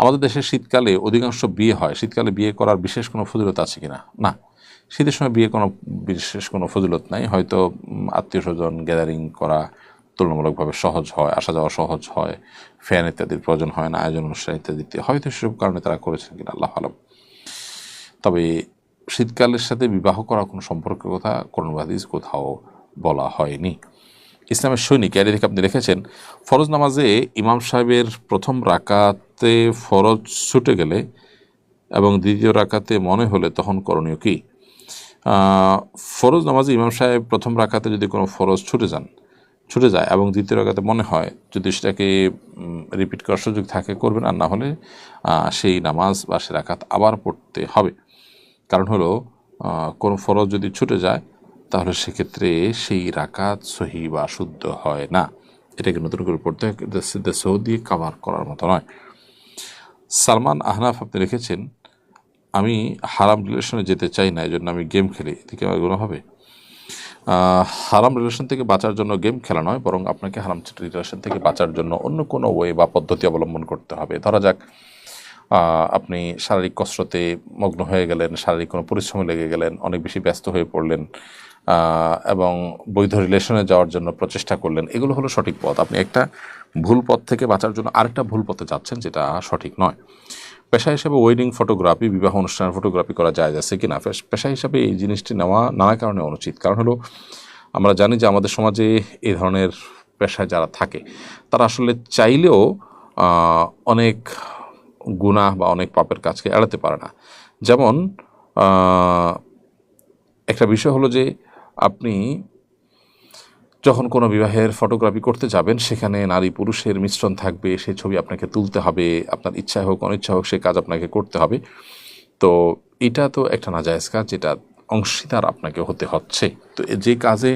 আমাদের দেশে শীতকালে অধিকাংশ বিয়ে হয়। শীতকালে বিয়ে করার বিশেষ কোনো ফজিলত আছে কি না। না শীতের সময় বিয়ে কোনো বিশেষ কোনো ফজিলত নাই। হয়তো আত্মীয় স্বজন গ্যাদারিং করা তুলনামূলকভাবে সহজ হয়, আসা যাওয়া সহজ হয় ফ্যান ইত্যাদির প্রয়োজন হয় না, আয়োজন অনুষ্ঠান ইত্যাদিতে হয়তো সেসব কারণে তারা করেছেন কিনা, আল্লাহ আলম। তবে শীতকালের সাথে বিবাহ করা কোনো সম্পর্কের কথা কোরআন হাদিস কোথাও বলা হয়নি। ইসলামের সৈনিক এর থেকে আপনি রেখেছেন ফরজ নামাজে ইমাম সাহেবের প্রথম রাকাতে ফরজ ছুটে গেলে এবং দ্বিতীয় রাকাতে মনে হলে তখন করণীয় কি? ফরজ নামাজে ইমাম সাহেব প্রথম রাকাতে যদি কোনো ফরজ ছুটে যান, ছুটে যায় এবং দ্বিতীয় রাকাতে মনে হয় যদি সেটাকে রিপিট করার সুযোগ থাকে, করবেন। আর না হলে সেই নামাজ বা সে রাকাত আবার পড়তে হবে। কারণ হলো কোনো ফরজ যদি ছুটে যায়, তাহলে সেক্ষেত্রে সেই রাকাত সহি বা শুদ্ধ হয় না। এটাকে নতুন করে পড়তে হয় দিয়ে কাভার করার মতো নয়। সালমান আহনাফ আপনি রেখেছেন, আমি হারাম রিলেশনে যেতে চাই না এই জন্য আমি গেম খেলি। এদিকে গুণ হবে? হারাম রিলেশন থেকে বাঁচার জন্য গেম খেলা নয়, বরং আপনাকে হারাম রিলেশন থেকে বাঁচার জন্য অন্য কোনো ওয়ে বা পদ্ধতি অবলম্বন করতে হবে। ধরা যাক আপনি শারীরিক কসরতে মগ্ন হয়ে গেলেন, শারীরিক কোনো পরিশ্রমে লেগে গেলেন, অনেক বেশি ব্যস্ত হয়ে পড়লেন এবং বৈধ রিলেশনে যাওয়ার জন্য প্রচেষ্টা করলেন, এগুলো হলো সঠিক পথ। আপনি একটা ভুল পথ থেকে বাঁচার জন্য আরেকটা ভুল পথে যাচ্ছেন, যেটা সঠিক নয়। পেশা হিসেবে ওয়েডিং ফটোগ্রাফি বিবাহ অনুষ্ঠানের ফটোগ্রাফি করা যায় যাচ্ছে কি না পেশা হিসাবে এই জিনিসটি নেওয়া নানা কারণে অনুচিত। কারণ হলো, আমরা জানি যে আমাদের সমাজে এই ধরনের পেশায় যারা থাকে, তারা আসলে চাইলেও অনেক গুনাহ বা অনেক পাপের কাজকে এড়াতে পারে না। যেমন একটা বিষয় হলো যে, আপনি যখন কোনো বিবাহের ফটোগ্রাফি করতে যাবেন, সেখানে নারী পুরুষের মিশ্রণ থাকবে সেই ছবি আপনাকে তুলতে হবে, আপনার ইচ্ছা হোক, অনিচ্ছা হোক, সে কাজ আপনাকে করতে হবে। তো এটা তো একটা নাজায়জ কাজ, যেটা অংশীদার আপনাকে হতে হচ্ছে। তো যে কাজে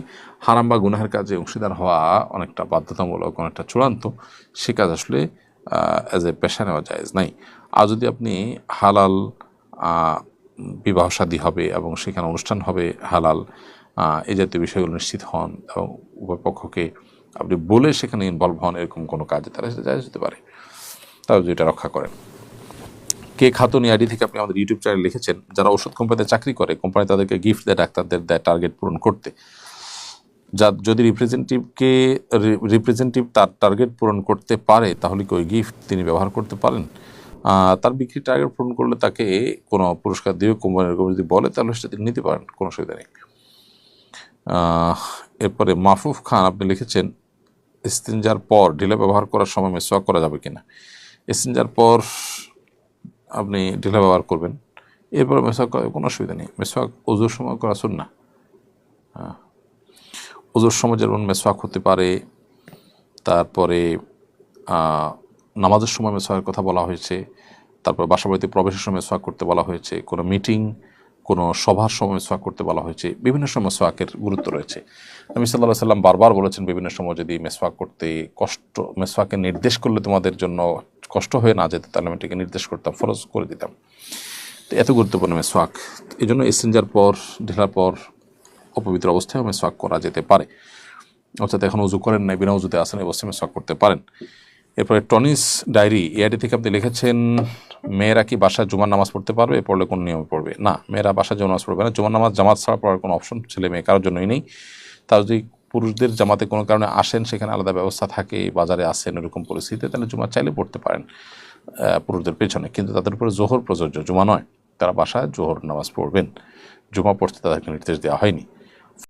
হারাম বা গুনাহের কাজে অংশীদার হওয়া অনেকটা বাধ্যতামূলক, অনেকটা চূড়ান্ত, সে কাজ আসলে অ্যাজ এ পেশা নেওয়া জায়েজ নাই। আর যদি আপনি হালাল বিবাহ শাদী হবে এবং সেখানে অনুষ্ঠান হবে হালাল এই জাতীয় বিষয়গুলো নিশ্চিত হন এবং উভয় পক্ষকে আপনি বলে সেখানে ইনভলভ হন, এরকম কোনো কাজে তারা সেটা জায়েজ হতে পারে। তারা যদি এটা রক্ষা করেন। কে খাতুন আইডি থেকে আপনি আমাদের ইউটিউব চ্যানেল লিখেছেন, যারা ওষুধ কোম্পানিতে চাকরি করে কোম্পানি তাদেরকে গিফট দেয়, ডাক্তারদের দেয় টার্গেট পূরণ করতে। যা যদি রিপ্রেজেন্টেটিভকে রিপ্রেজেন্টেটিভ তার টার্গেট পূরণ করতে পারে, তাহলে কি ওই গিফট তিনি ব্যবহার করতে পারেন? তার বিক্রি টার্গেট পূরণ করলে তাকে কোনো পুরস্কার দিয়ে কোম্পানির যদি বলে, তাহলে সেটা তিনি নিতে পারেন, কোনো অসুবিধা নেই। এরপরে মাহফুফ খান, আপনি লিখেছেন ইস্তিনজার পর ঢিলা ব্যবহার করার সময় মেসোয়াক করা যাবে কিনা? ইস্তিনজার পর আপনি ঢিলা ব্যবহার করবেন, এরপরে মেসোয়াক করার কোনো অসুবিধা নেই। মেসোয়াক ওজোর সময় করা শুন না ওজোর সময় যেমন মেসোয়াক হতে পারে, তারপরে নামাজের সময় মেসোয়াকের কথা বলা হয়েছে, তারপর বাসা বাড়িতে প্রবেশের সময় মেসোয়াক করতে বলা হয়েছে, কোনো মিটিং, কোনো সভার সময় মেসোয়াক করতে বলা হয়েছে, বিভিন্ন সময় মেসোয়াকের গুরুত্ব রয়েছে। নবী সাল্লাহ সাল্লাম বারবার বলেছেন বিভিন্ন সময় যদি মেসোয়াক করতে কষ্ট মেসোয়াকে নির্দেশ করলে তোমাদের জন্য কষ্ট হয়ে না যেত, তাহলে আমি এটাকে নির্দেশ করতাম, ফরজ করে দিতাম। তো এত গুরুত্বপূর্ণ মেসোয়াক এই জন্য এসেঞ্জার পর, ঢেলার পর অপবিত্র অবস্থায় মেসোয়াক করা যেতে পারে। অর্থাৎ এখন উজু করেন নাই, বিনা উজুতে আসেন অবস্থায় মেসোয়াক করতে পারেন। এরপরে টনিস ডায়েরি এআইডি থেকে আপনি লিখেছেন, মেয়েরা কি বাসায় জুমার নামাজ পড়তে পারবে? পড়লে কোন নিয়মে পড়বে? না, মেয়েরা বাসায় জুমার নামাজ পড়বে না। জুমার নামাজ, জামাত ছাড়া পড়ার কোনো অপশন ছেলে মেয়ে কারোর জন্যই নেই। তার যদি পুরুষদের জামাতে কোনো কারণে আসেন, সেখানে আলাদা ব্যবস্থা থাকে, বাজারে আসেন, এরকম পরিস্থিতিতে, তাহলে জুমা চাইলে পড়তে পারেন পুরুষদের পেছনে। কিন্তু তাদের উপরে জোহর প্রযোজ্য। জুমা নয়, তারা বাসায় জোহর নামাজ পড়বেন। জুমা পড়তে তাদেরকে নির্দেশ দেওয়া হয়নি।